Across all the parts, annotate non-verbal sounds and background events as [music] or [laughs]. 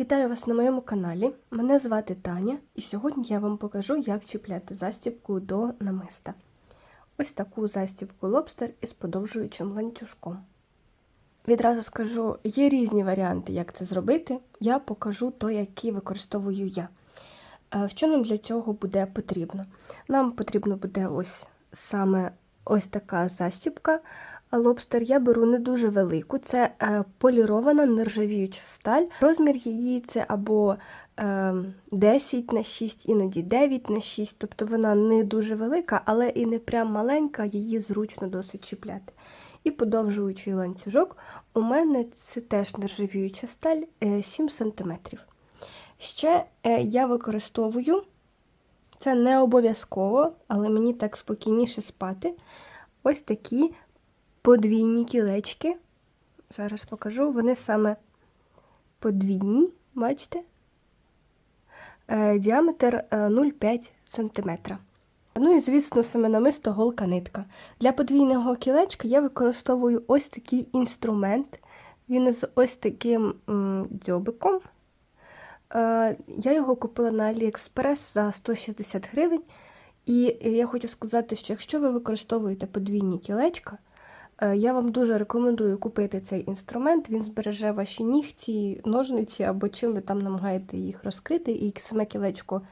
Вітаю вас на моєму каналі. Мене звати Таня, і сьогодні я вам покажу, як чіпляти застібку до намиста. Ось таку застібку лобстер із подовжуючим ланцюжком. Відразу скажу, є різні варіанти, як це зробити. Я покажу той, який використовую я. Е, Що нам для цього буде потрібно? Нам потрібно буде ось саме ось така застібка. Лобстер я беру не дуже велику, це е, полірована нержавіюча сталь. Розмір її це або е, 10 на 6, іноді 9 на 6, тобто вона не дуже велика, але і не прям маленька, її зручно досить чіпляти. І подовжуючий ланцюжок у мене це теж нержавіюча сталь е, 7 см. Ще е, я використовую, це не обов'язково, але мені так спокійніше спати. Ось такі подвійні кілечки. Зараз покажу, вони саме подвійні, бачите? Е, Діаметр е, 0,5 см. Ну і, звісно, саме намисто голка нитка. Для подвійного кілечка я використовую ось такий інструмент. Він з ось таким дзьобиком. Е, Я його купила на AliExpress за 160 гривень. І я хочу сказати, що якщо ви використовуєте подвійні кілечка, е, я вам дуже рекомендую купити цей інструмент. Він збереже ваші нігті, ножниці або чим ви там намагаєте їх розкрити, і саме кілечко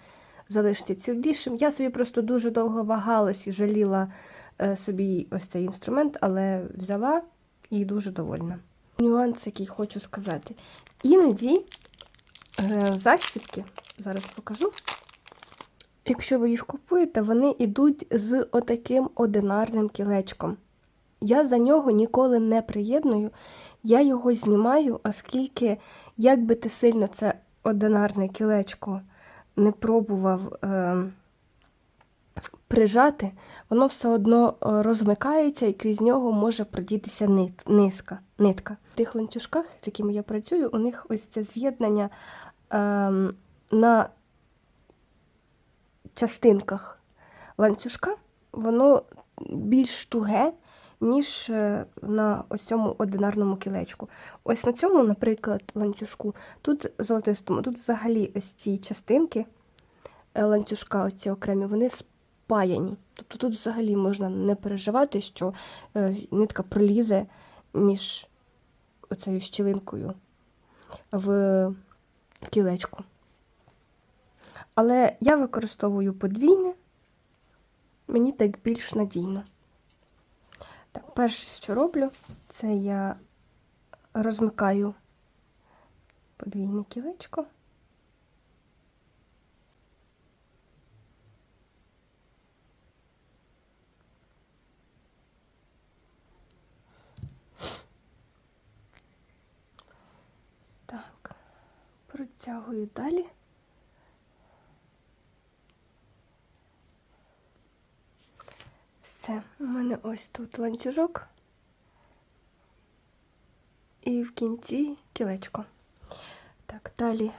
залишиться цілішим. Я собі просто дуже довго вагалась і жаліла е, собі ось цей інструмент, але взяла і дуже довольна. Нюанс, який хочу сказати. Іноді е, застібки, зараз покажу. Якщо ви їх купуєте, вони йдуть з отаким одинарним кілечком. Я за нього ніколи не приєдную, я його знімаю, оскільки, як би ти сильно це одинарне кілечко не пробував е, прижати, воно все одно е, розмикається і крізь нього може продітися нит, низка, нитка. В тих ланцюжках, з якими я працюю, у них ось це з'єднання е, на частинках ланцюжка, воно більш туге, ніж е, на ось цьому одинарному кілечку. Ось на цьому, наприклад, ланцюжку, тут золотистому, тут взагалі ось ці частинки е, ланцюжка, оці окремі, вони спаяні. Тобто тут взагалі можна не переживати, що е, нитка пролізе між оцею щілинкою в кілечку. Але я використовую подвійне, мені так більш надійно. Так, перше, що роблю, це я розмикаю подвійне кілечко. Так, протягую далі. Все, у мене ось тут ланцюжок і в кінці кілечко. Так, далі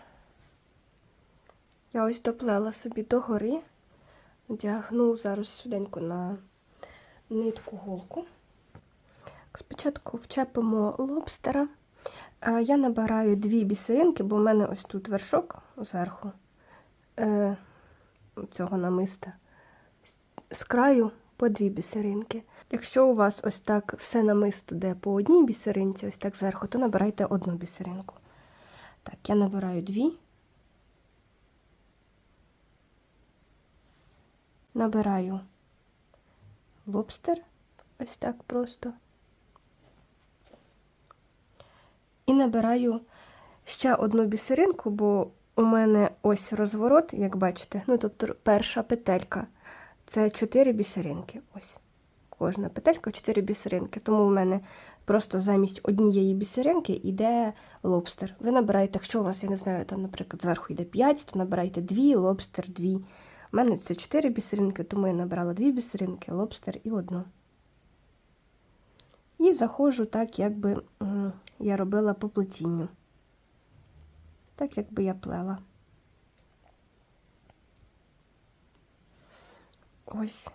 я ось доплела собі догори, одягну зараз швиденько на нитку голку. Спочатку вчепимо лобстера. Я набираю дві бісеринки, бо в мене ось тут вершок зверху е, цього намиста. З краю по дві бісеринки. Якщо у вас ось так все намисто де по одній бісеринці, ось так зверху, то набирайте одну бісеринку. Так, я набираю дві. Набираю лобстер, ось так просто. І набираю ще одну бісеринку, бо у мене ось розворот, як бачите, ну тобто перша петелька. Це 4 бісеринки. Ось. Кожна петелька 4 бісеринки. Тому в мене просто замість однієї бісеринки йде лобстер. Ви набираєте, якщо у вас, я не знаю, там, наприклад, зверху йде 5, то набирайте 2, лобстер 2. У мене це 4 бісеринки, тому я набрала 2 бісеринки, лобстер і одну. І заходжу так, якби я робила по плетінню. Так, якби я плела. Ось.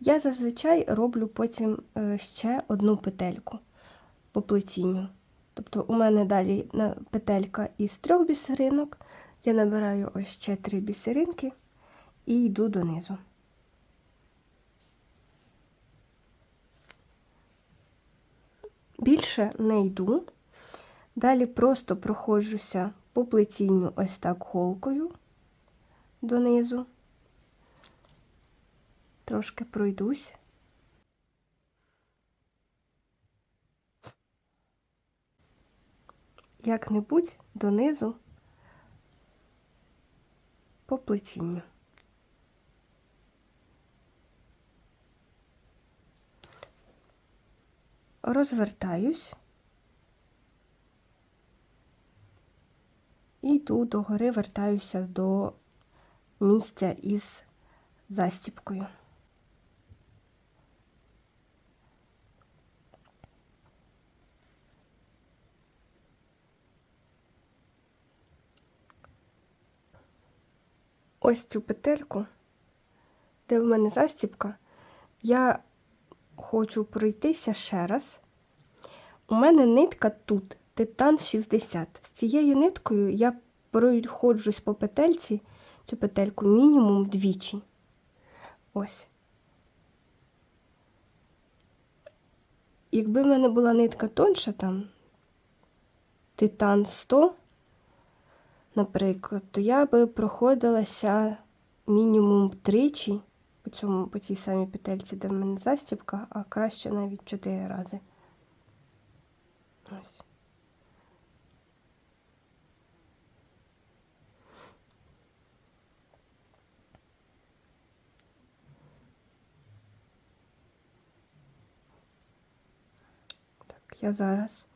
Я зазвичай роблю потім ще одну петельку по плетінню. Тобто у мене далі петелька із трьох бісеринок. Я набираю ось ще три бісеринки і йду донизу. Більше не йду. Далі просто проходжуся по плетінню ось так голкою донизу. Трошки пройдусь. Як-небудь донизу по плетінню. Розвертаюсь і йду догори, вертаюся до місця із застіпкою. Ось цю петельку, де в мене застіпка, я хочу пройтися ще раз. У мене нитка тут титан 60. З цією ниткою я проходжусь по петельці, цю петельку мінімум двічі. Ось. Якби в мене була нитка тонша, там титан 100, наприклад, то я би проходилася мінімум тричі по, цьому, по цій самій петельці, де в мене застібка, а краще навіть чотири рази. Ось. Я зараз.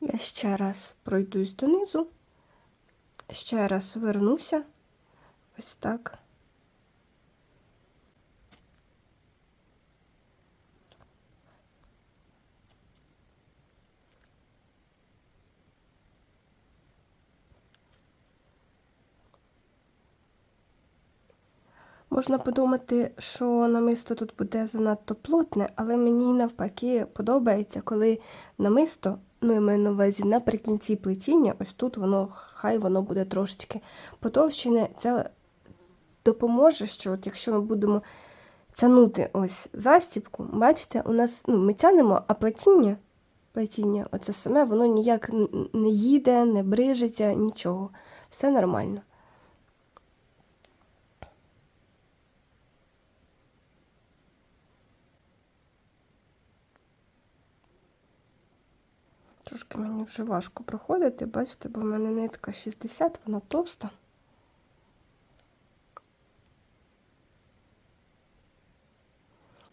Я ще раз пройдусь донизу, ще раз вернуся. Ось так. Можна подумати, що намисто тут буде занадто плотне, але мені навпаки подобається, коли намисто, ну я маю на увазі наприкінці плетіння, ось тут воно хай воно буде трошечки потовщене. Це допоможе, що от якщо ми будемо тянути ось застібку, бачите, у нас ну, ми тянемо, а плетіння, плетіння, оце саме, воно ніяк не їде, не брижиться, нічого. Все нормально. Трошки мені вже важко проходити, бачите, бо в мене нитка 60, вона товста.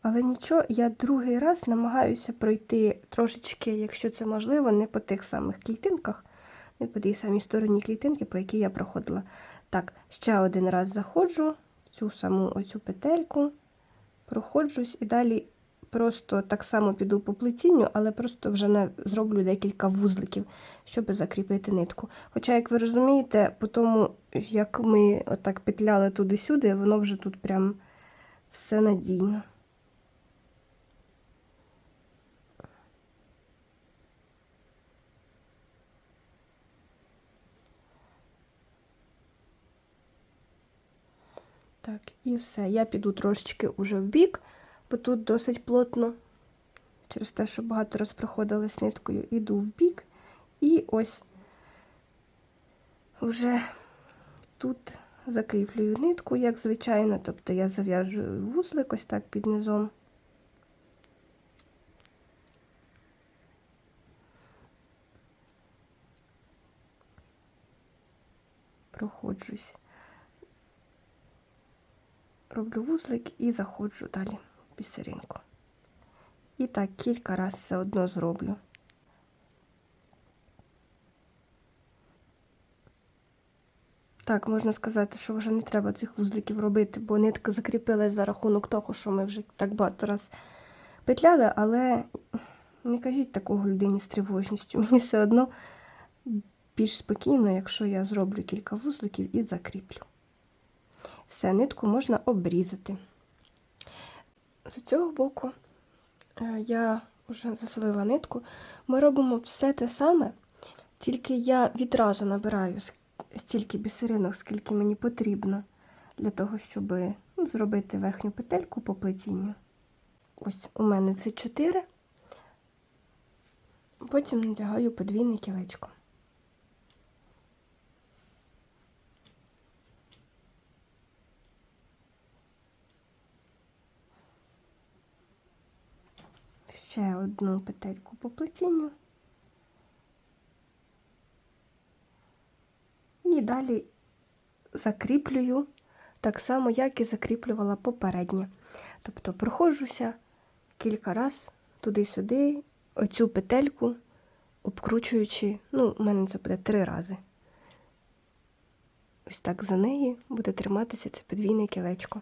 Але нічого, я другий раз намагаюся пройти трошечки, якщо це можливо, не по тих самих клітинках, не по тій самій стороні клітинки, по якій я проходила. Так, ще один раз заходжу в цю саму оцю петельку, проходжусь і далі просто так само піду по плетінню, але просто вже на, зроблю декілька вузликів, щоб закріпити нитку. Хоча, як ви розумієте, по тому, як ми отак петляли туди-сюди, воно вже тут прям все надійно. Так, і все. Я піду трошечки уже в бік, бо тут досить плотно, через те, що багато раз проходилась ниткою, іду в бік. І ось вже тут закріплюю нитку, як звичайно, тобто я зав'яжу вузлик ось так під низом. Проходжусь роблю вузлик і заходжу далі бісеринку. І так кілька разів все одно зроблю. Так, можна сказати, що вже не треба цих вузликів робити, бо нитка закріпилась за рахунок того, що ми вже так багато раз петляли, але не кажіть такого людині з тривожністю. [laughs] Мені все одно більш спокійно, якщо я зроблю кілька вузликів і закріплю. Все, нитку можна обрізати. З цього боку е, я вже заселила нитку. Ми робимо все те саме, тільки я відразу набираю стільки бісеринок, скільки мені потрібно для того, щоб ну, зробити верхню петельку по плетінню. Ось у мене це 4. Потім надягаю подвійне кілечко. Ще одну петельку по плетінню. І далі закріплюю так само, як і закріплювала попереднє. Тобто проходжуся кілька разів туди-сюди, оцю петельку, обкручуючи, ну, у мене це буде три рази. Ось так за неї буде триматися це подвійне кілечко.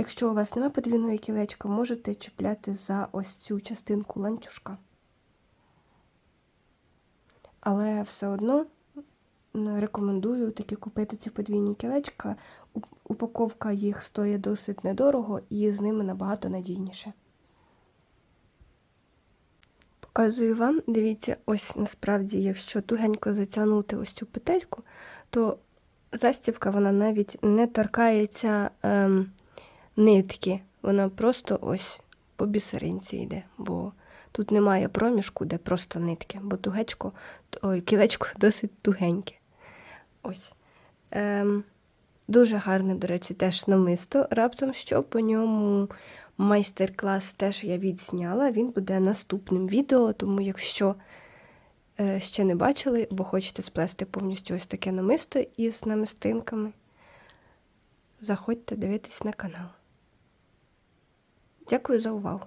Якщо у вас немає подвійного кілечка, можете чіпляти за ось цю частинку ланцюжка. Але все одно рекомендую таки купити ці подвійні кілечка. Упаковка їх стоїть досить недорого і з ними набагато надійніше. Показую вам, дивіться, ось насправді, якщо тугенько затягнути ось цю петельку, то застібка вона навіть не торкається ем, нитки. Вона просто ось по бісеринці йде, бо тут немає проміжку, де просто нитки, бо тугечко, ой, кілечко [laughs] досить тугеньке. Ось. Ем, дуже гарне, до речі, теж намисто. Раптом що по ньому майстер-клас теж я відзняла. Він буде наступним відео, тому якщо е, ще не бачили, бо хочете сплести повністю ось таке намисто із намистинками, заходьте дивитись на канал. Дякую за увагу!